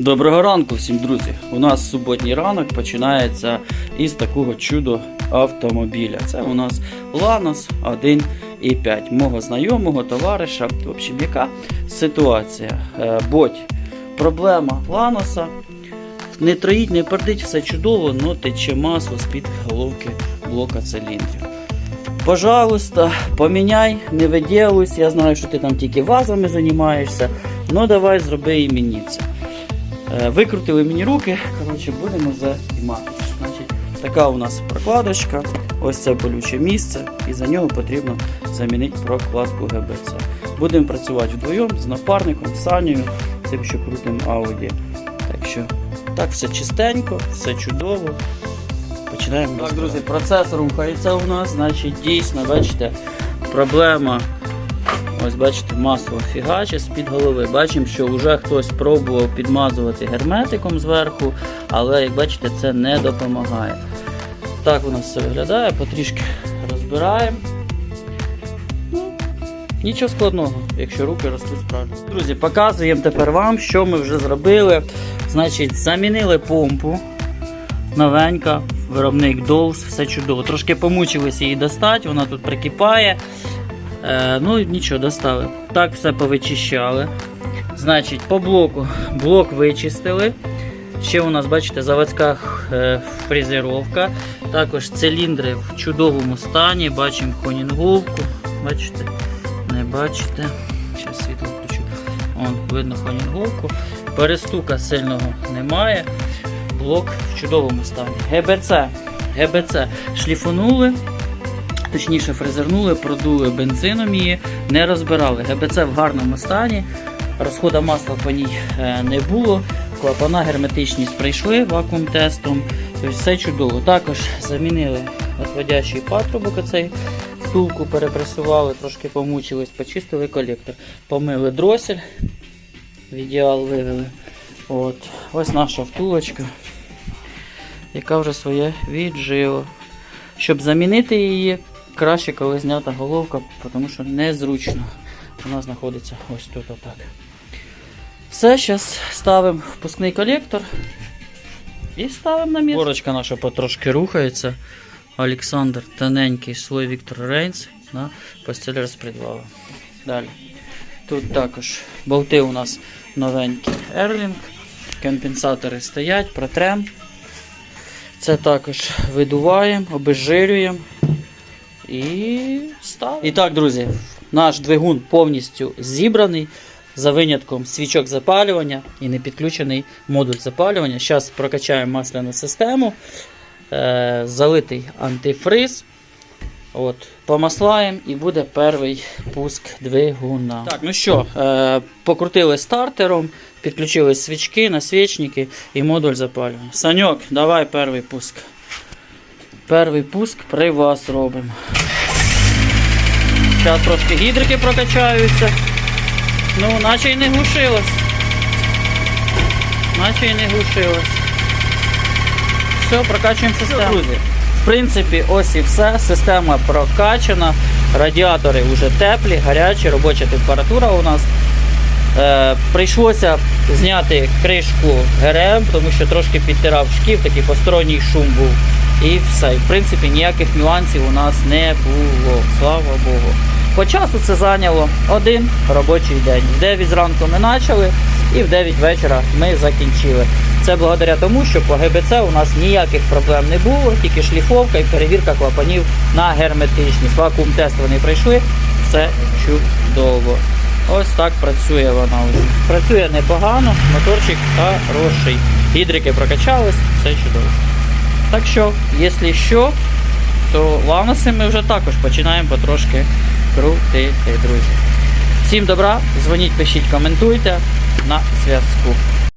Доброго ранку всім, друзі! У нас суботній ранок починається із такого чудо автомобіля. Це у нас Lanos 1.5 мого знайомого товариша. В общем, яка ситуація? Е, Боть, проблема Ланоса. Не троїть, не пердить, все чудово, но тече масло з-під головки блока циліндрів. Пожалуйста, поміняй, не виділуйся. Я знаю, що ти там тільки вазами займаєшся. Ну давай зроби і мені це. Е, Викрутили мені руки, коротше, будемо займатися. Значить, така у нас прокладочка, ось це болюче місце, і за нього потрібно замінити прокладку ГБЦ. Будемо працювати вдвоєм з напарником, з Санєю, цим що крутим Audi. Так що так все чистенько, все чудово. Починаємо. Так, друзі, процес рухається у нас, значить, дійсно, бачите, проблема. Ось бачите, масло фігаче з-під голови. Бачимо, що вже хтось пробував підмазувати герметиком зверху, але як бачите, це не допомагає. Так у нас все виглядає, потрішки розбираємо. Ну, Нічого складного, якщо руки ростуть справді. Друзі, показуємо тепер вам, що ми вже зробили. Значить, замінили помпу. Новенька, виробник Dows, все чудово. Трошки помучилися її достати, вона тут прикипає. Е, ну нічого, достали. Так все повичищали. Значить, по блоку блок вичистили. Ще у нас, бачите, заводська е, фрезеровка. Також циліндри в чудовому стані. Бачимо хонінговку. Бачите? Не бачите. Зараз світло включу. Вон, видно хонінговку. Перестука сильного немає. Блок в чудовому стані. ГБЦ. ГБЦ шліфонули. Точніше, фрезернули, продули бензином її, не розбирали. ГБЦ в гарному стані, розходу масла по ній е, не було. Клапана герметичність пройшли вакуум-тестом. Тобто все чудово. Також замінили отводящий патрубок, оцей втулку перепресували, трошки помучились, почистили колектор, помили дросель, в ідеал вивели. От. Ось наша втулочка, яка вже своє віджила. Щоб замінити її, краще, коли знята головка, тому що незручно. Вона знаходиться ось тут отак. Все, зараз ставимо впускний колектор і ставимо на місце. Борочка наша потрошки рухається. Олександр тоненький слой Віктор Рейнс на постель розпредвала. Далі. Тут також болти у нас новенькі Ерлінг. Компенсатори стоять, протрем. Це також видуваємо, обезжирюємо і ставимо. І так, друзі, наш двигун повністю зібраний. За винятком свічок запалювання і не підключений модуль запалювання. Зараз прокачаємо масляну систему, е, залитий антифриз. От, помаслаємо і буде перший пуск двигуна. Так, ну що, е, покрутили стартером, підключили свічки, насвічники і модуль запалювання. Саньок, давай перший пуск. Перший пуск при вас робимо. Зараз трошки гідрики прокачаються. Ну, наче й не глушилось. Наче й не глушилось. Все, прокачуємо систему. Друзі, в принципі, ось і все. Система прокачана. Радіатори вже теплі, гарячі, робоча температура у нас. Е, прийшлося зняти кришку ГРМ, тому що трошки підтирав шків, такий посторонній шум був. І все. В принципі, ніяких нюансів у нас не було. Слава Богу. По часу це зайняло один робочий день. В 9 зранку ми почали і в 9 вечора ми закінчили. Це благодаря тому, що по ГБЦ у нас ніяких проблем не було, тільки шліфовка і перевірка клапанів на герметичність. Вакуум тест вони пройшли, все чудово. Ось так працює вона вже. Працює непогано, моторчик хороший. Гідрики прокачались, все чудово. Так що, якщо що, то ланоси ми вже також починаємо потрошки крутити, друзі. Всім добра, дзвоніть, пишіть, коментуйте на зв'язку.